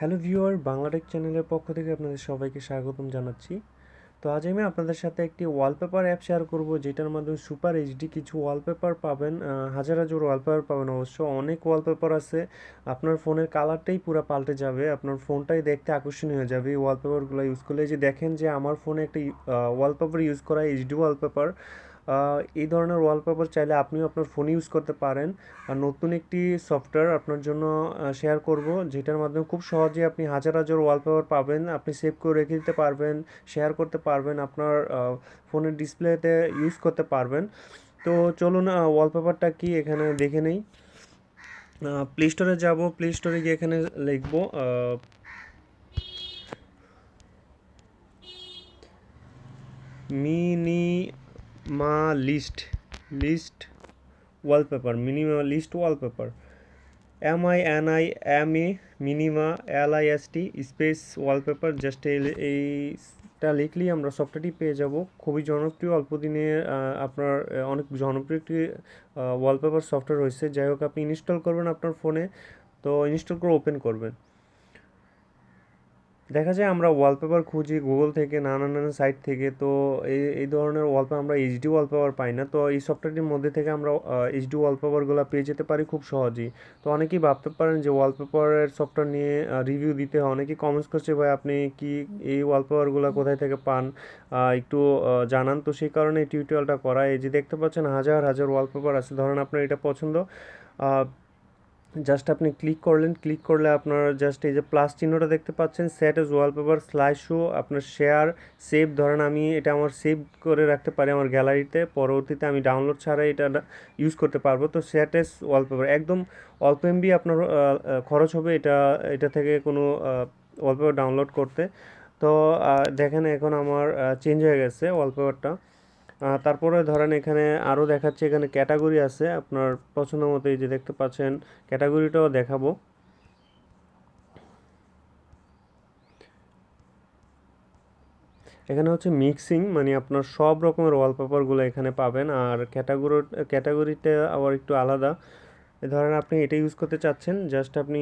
Hello viewer Bangla Tech চ্যানেলের পক্ষ থেকে আপনাদের সবাইকে স্বাগতম জানাচ্ছি। তো আজ আমি আপনাদের সাথে একটি ওয়ালপেপার অ্যাপ শেয়ার করব, যেটার মাধ্যমে সুপার এইচডি কিছু ওয়ালপেপার পাবেন হাজার হাজার ওয়ালপেপার পাবেন। অবশ্য অনেক ওয়ালপেপার আছে, আপনার ফোনের কালারটাই পুরো পাল্টে যাবে, আপনার ফোনটাই দেখতে আকর্ষণীয় হয়ে যাবে। এই ওয়ালপেপারগুলো ইউজ করলে যে দেখেন যে আমার ফোনে একটা ওয়ালপেপার ইউজ করা এইচডি ওয়ালপেপার এই ধরনের ওয়ালপেপার চাইলে আপনিও আপনার ফোনে ইউজ করতে পারেন। আর নতুন একটি সফটওয়্যার আপনার জন্য শেয়ার করব, যেটার মাধ্যমে খুব সহজে আপনি হাজার হাজার ওয়ালপেপার পাবেন, আপনি সেভ করে রেখে দিতে পারবেন শেয়ার করতে পারবেন, আপনার ফোনের ডিসপ্লেতে ইউজ করতে পারবেন। তো চলুন ওয়ালপেপারটা কি এখানে দেখে নেই। প্লে স্টোরে যাব প্লে স্টোরে গিয়ে এখানে লিখব minimalist list list wallpaper minimalist wallpaper M I N I M A minima L I S T space wallpaper just এইটা লিখলেই আমরা সফটওয়্যারটি পেয়ে যাব। খুবই জনপ্রিয়, অল্প দিনে আপনার অনেক জনপ্রিয় একটি ওয়ালপেপার সফটওয়্যার রয়েছে। যাই হোক, আপনি ইনস্টল করবেন আপনার ফোনে তো ইনস্টল করে ওপেন করবেন। দেখা যায় আমরা ওয়ালপেপার খুঁজি গুগল থেকে নানান নানান সাইট থেকে, তো এই এই ধরনের ওয়ালপেপার আমরা এইচডি ওয়ালপেপার পাই না। তো এই সফটওয়্যারটির মধ্যে থেকে আমরা এইচডি ওয়ালপেপারগুলো পেয়ে যেতে পারি খুব সহজেই। তো অনেকেই ভাবতে পারেন যে ওয়ালপেপারের সফটওয়্যার নিয়ে রিভিউ দিতে হয়। অনেকেই কমেন্টস করছে, ভাই, আপনি কি এই ওয়ালপেপারগুলো কোথায় থেকে পান? একটু জানান। তো সেই কারণে এই টিউটোরিয়ালটা করা। এই যে দেখতে পাচ্ছেন, হাজার হাজার ওয়ালপেপার আছে। ধরেন আপনার এটা পছন্দ। জাস্ট আপনি ক্লিক করলেন ক্লিক করলে আপনার জাস্ট এই যে প্লাস চিহ্নটা দেখতে পাচ্ছেন set as wallpaper slide show আপনার শেয়ার সেভ ধরেন আমি এটা আমার সেভ করে রাখতে পারি আমার গ্যালারিতে পরবর্তীতে আমি ডাউনলোড ছাড়া এটা ইউজ করতে পারব। তো সেট এজ ওয়ালপেপার একদম অল্প এমবি আপনার খরচ হবে এটা এটা থেকে কোনো ওয়ালপেপার ডাউনলোড করতে। তো দেখেন এখন আমার চেঞ্জ হয়ে গেছে ওয়ালপেপারটা তারপরে ধরেন এখানে আরও দেখাচ্ছে, এখানে ক্যাটাগরি আছে। আপনার পছন্দ মতো এই যে দেখতে পাচ্ছেন, ক্যাটাগরিটাও দেখাবো। এখানে হচ্ছে মিক্সিং মানে আপনার সব রকমের ওয়ালপেপারগুলো এখানে পাবেন। আর ক্যাটাগরি ক্যাটাগরিতে আবার একটু আলাদা। ধরেন আপনি এটা ইউজ করতে চাচ্ছেন জাস্ট আপনি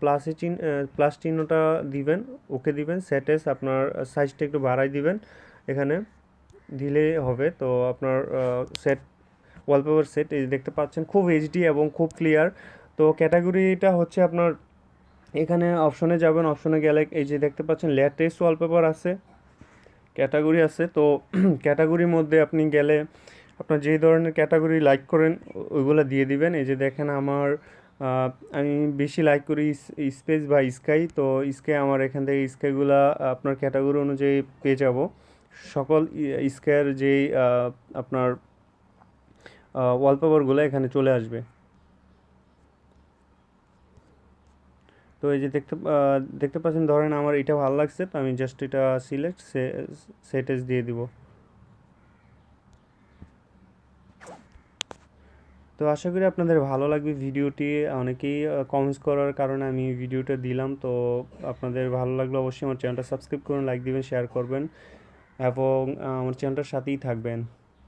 প্লাসে চিহ্ন প্লাস চিহ্নটা দিবেন, ওকে দিবেন সেটেস আপনার সাইজটা একটু বাড়াই দিবেন এখানে। দিলে হবে। তো আপনার সেট ওয়ালপেপার সেট এই দেখতে পাচ্ছেন, খুব এইচডি এবং খুব ক্লিয়ার তো ক্যাটাগরিটা হচ্ছে আপনার, এখানে অপশনে যাবেন অপশনে গেলে এই যে দেখতে পাচ্ছেন লেটেস্ট ওয়ালপেপার আছে ক্যাটাগরি আছে। তো ক্যাটাগরির মধ্যে আপনি গেলে আপনার যেই ধরনের ক্যাটাগরি লাইক করেন ওইগুলো দিয়ে দিবেন। এই যে দেখেন আমার আমি বেশি লাইক করি স্পেস বা স্কাই তো স্কাই আমার এখান থেকে স্কাইগুলা আপনার ক্যাটাগরি অনুযায়ী পেয়ে যাব। সকল স্কাইয়ের যেই আহ, আপনার ওয়ালপেপারগুলো এখানে চলে আসবে। তো এই যে দেখতে দেখতে পাচ্ছেন ধরেন আমার এটা ভালো লাগছে তো আমি জাস্ট এটা সিলেক্ট সেটেজ দিয়ে দিব। তো আশা করি আপনাদের ভালো লাগবে ভিডিওটি। অনেকেই কমেন্টস করার কারণে আমি ভিডিওটা দিলাম তো আপনাদের ভালো লাগলে অবশ্যই আমার চ্যানেলটা সাবস্ক্রাইব করুন লাইক দিবেন শেয়ার করবেন। এবং আমার চ্যানেলটার সাথেই থাকবেন।